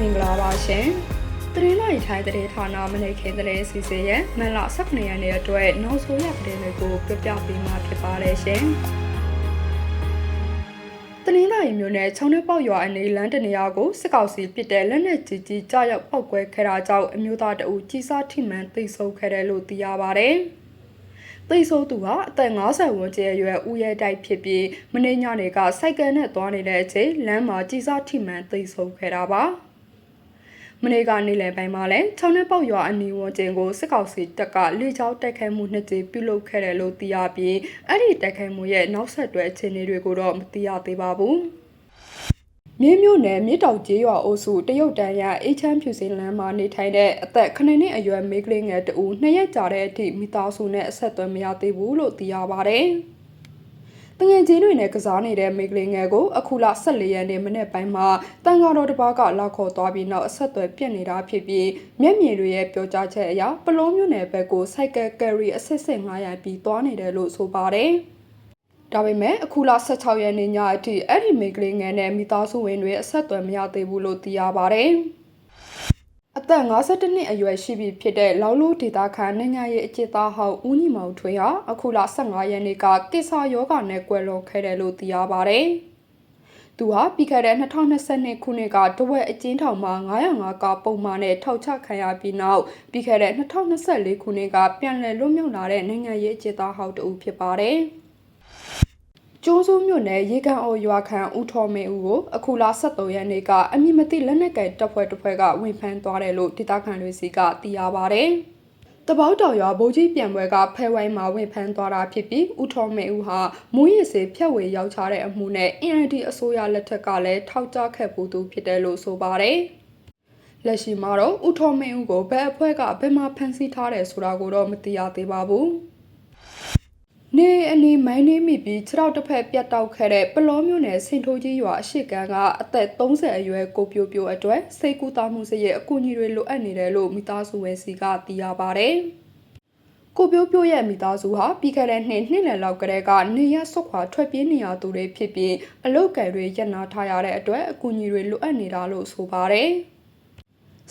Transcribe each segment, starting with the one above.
မင်္ဂလာပါရှင်။တရင်လိုက်ထိုင်းတရင်ဌာနမနေ့ခင်တရင်စီစဉ်ရဲ့မန်လ19ရက်နေ့အတွက်နောက်ဆုံးရသတင်းတွေကိုပြပြပေးမှာဖြစ်ပါတယ်ရှင်။တနင်္လာရီမြို့နယ်ချောင်းနှပေါက်ရွာအနေလမ်းတနေရာကိုစစ်ကောင်စီပစ်တဲ့လက်နက်ကြီးကြီးကြားရောက်ပောက်ကွဲခဲ့တာကြောင့်အမျိုးသားတအူကြီးစားထိမှန်သိဆုံးခဲ့တယ်လို့သိရပါတယ်။သိဆိုးသူဟာအသက်50ဝန်းကျင်အရွယ်ဦးရဲတိုက်ဖြစ်ပြီးမနေ့ညနေကစိုက်ကယ်နဲ့သွားနေတဲ့အချိန်လမ်းမှာကြီးစားထိမှန်သိဆိုးခဲ့တာပါ မနေ့ကနေ့လယ်ပိုင်းမှာလည်းချောင်းနှပေါက်ရွာအနီးဝန်းကျင်ကိုစစ်ကောင်စီတပ်ကလေကြောင်းတိုက်ခိုက်မှုနှစ်ကြိမ်ပြုလုပ်ခဲ့တယ်လို့သိရပြီးအဲ့ဒီတိုက်ခိုက်မှုရဲ့နောက်ဆက်တွဲအခြေအနေတွေကိုတော့မသိရသေးပါဘူးမြင်းမြို့နယ်မြစ်တောင်ကျေးရွာအုပ်စုတရုတ်တန်ရအေးချမ်းဖြူစင်လမ်းမှာနေထိုင်တဲ့အသက်9နှစ်အရွယ်မိန်းကလေးငယ်တဦးနှစ်ရက်ကြာတဲ့အထိမိသားစုနဲ့အဆက်အသွယ်မရသေးဘူးလို့သိရပါဗျ။ တငယ်ချင်းတွေနဲ့ကစားနေတဲ့မိန်းကလေးငယ်ကိုအခုလ14ရက်နေ့မနေ့ပိုင်းမှာတန်ဃာတော်တစ်ပါးကလာခေါ်သွားပြီးနောက်အဆက်အသွယ်ပြတ်နေတာဖြစ်ပြီးမျက်မြင်တွေရဲ့ပြောကြားချက်အရပလုံးမြို့နယ်ဘက်ကိုစိုက်ကယ်ကယ်ရီအစစ်စစ်900ပြီးသွားနေတယ်လို့ဆိုပါတယ်။ဒါပေမဲ့အခုလ16ရက်နေ့ညအထိအဲ့ဒီမိန်းကလေးငယ်နဲ့မိသားစုဝင်တွေအဆက်အသွယ်မရသေးဘူးလို့သိရပါတယ်။ အသက်52နှစ်အရွယ်ရှိပြီဖြစ်တဲ့လောင်လို့ဒေတာခန်နိုင်ငံရဲ့အကျဉ်းသားဟောင်းဦးညီမောင်ထွေးဟာအခုလ15ရက်နေ့ကကိစ္စယောဂနဲ့ကွယ်လွန်ခဲ့တယ်လို့သိရပါတယ်။သူဟာပြီးခဲ့တဲ့2022ခုနှစ်ကတဝက်အကျဉ်းထောင်မှာ905ကပုံမှန်နဲ့ထောက်ချခံရပြီးနောက်ပြီးခဲ့တဲ့2024ခုနှစ်ကပြန်လည်လွတ်မြောက်လာတဲ့နိုင်ငံရေးအကျဉ်းသားဟောင်းတူဖြစ်ပါတယ်။ ကျိုးစိုးမြို့နယ်ရေကန်အော်ရွာခန့်ဦးထော်မင်းဦးကိုအခုလ23ရက်နေ့ကအမည်မသိလက်နက်ကင်တပ်ဖွဲ့တစ်ဖွဲ့ကဝင်ဖမ်းသွားတယ်လို့ဒေသခံတွေစီကသိရပါဗျ။တပေါက်တော်ရွာဗိုလ်ကြီးပြန်ပွဲကဖဲဝိုင်းမှာဝင်ဖမ်းသွားတာဖြစ်ပြီးဦးထော်မင်းဦးဟာမူးယစ်ဆေးဖြတ်ဝေရောက်ချတဲ့အမှုနဲ့ NLD အစိုးရလက်ထက်ကလည်းထောက်ကြခဲ့ပူသူဖြစ်တယ်လို့ဆိုပါတယ်။လက်ရှိမှာတော့ဦးထော်မင်းဦးကိုဘယ်အဖွဲ့ကဘယ်မှာဖမ်းဆီးထားတယ်ဆိုတာကိုတော့မသိရသေးပါဘူး။ နေအနီမိုင်းနေမိပြီးခြေထောက်တစ်ဖက်ပြတ်တောက်ခဲ့တဲ့ပလောမျိုးနယ်ဆင်ထိုးကြီးရွာအရှိကန်းကအသက်30အရွယ်ကိုပြိုပြိုအတွက်စိတ်ကူးသားမှုစရဲ့အကူအညီတွေလိုအပ်နေတယ်လို့မိသားစုဝင်စီကသိရပါဗျ။ကိုပြိုပြိုရဲ့မိသားစုဟာပြီးခဲ့တဲ့နှစ်နှစ်လလောက်ကတည်းကနေရဆွတ်ခွာထွက်ပြေးနေရသူတွေဖြစ်ပြီးအလုတ်ကယ်တွေရပ်နာထားရတဲ့အတွက်အကူအညီတွေလိုအပ်နေတာလို့ဆိုပါတယ်။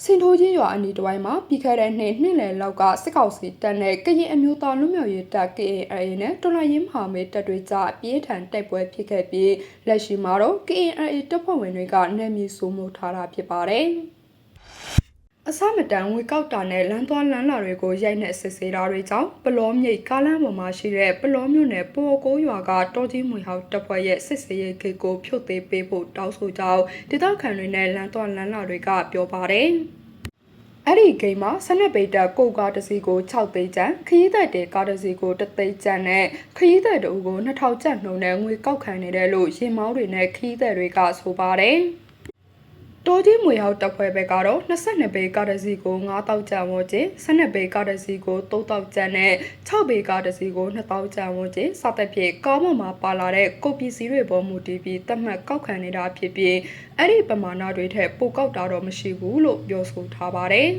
စင်ထိုးချင်းရွာအနီးတစ်ဝိုင်းမှာပြီးခဲ့တဲ့နှစ်နှစ်လယ်လောက်ကစစ်ကောင်စီတပ်နဲ့ကရင်အမျိုးသားလူမျိုးရေးတပ် KNA နဲ့တော်လှန်ရေးမဟာမိတ်တပ်တွေကြားအပြေးထန်တိုက်ပွဲဖြစ်ခဲ့ပြီးလက်ရှိမှာတော့ KNA တပ်ဖွဲ့ဝင်တွေကနယ်မြေစိုးမိုးထားတာဖြစ်ပါတယ်။ အစမတန်ဝေကောက်တာနဲ့လမ်းသွားလမ်းလာတွေကိုရိုက်နှက်စစ်ဆေးတာတွေကြောင့်ပလောမြိတ်ကားလမ်းပေါ်မှာရှိတဲ့ပလောမြို့နယ်ပေါ်ကိုးရွာကတောကြီးမွေဟောက်တပ်ဖွဲ့ရဲ့စစ်ဆေးရေးဂိတ်ကိုဖြုတ်သေးပေးဖို့တောင်းဆိုကြောင်းဒေသခံတွေနဲ့လမ်းသွားလမ်းလာတွေကပြောပါတယ်။အဲ့ဒီဂိမ်းမှာဆနက်ပေတာကိုကားတစ်စီးကို6သိန်းကျန်ခရီးသက်တဲ့ကားတစ်စီးကို3သိန်းကျန်နဲ့ခရီးသက်တူကို2000ကျပ်နှုန်းနဲ့ငွေကောက်ခံနေတယ်လို့ရင်မောင်းတွေနဲ့ခရီးသက်တွေကဆိုပါတယ်။ တော်ကြီးမွေဟောက်တပ်ဖွဲ့ဘက်ကတော့22ပေကားတစ်စီးကို9000ကျန်ဝန်းကျင်12ပေကားတစ်စီးကို3000ကျန်နဲ့6ပေကားတစ်စီးကို2000ကျန်ဝန်းကျင်စသဖြင့်ကားပေါ်မှာပါလာတဲ့ကုန်ပစ္စည်းတွေပေါ်မူတည်ပြီးသတ်မှတ်ကောက်ခံနေတာဖြစ်ပြီးအဲ့ဒီပမာဏတွေထက်ပိုကောက်တာတော့မရှိဘူးလို့ပြောဆိုထားပါတယ်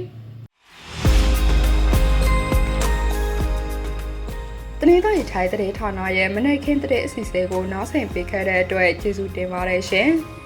တနေ့တိုင်းထိုင်တဲ့ဌာနရဲ့မနေ့ခင်းတဲ့အစီအစဉ်ကိုနားဆင်ပေးခဲ့တဲ့အတွက်ကျေးဇူးတင်ပါတယ်ရှင်။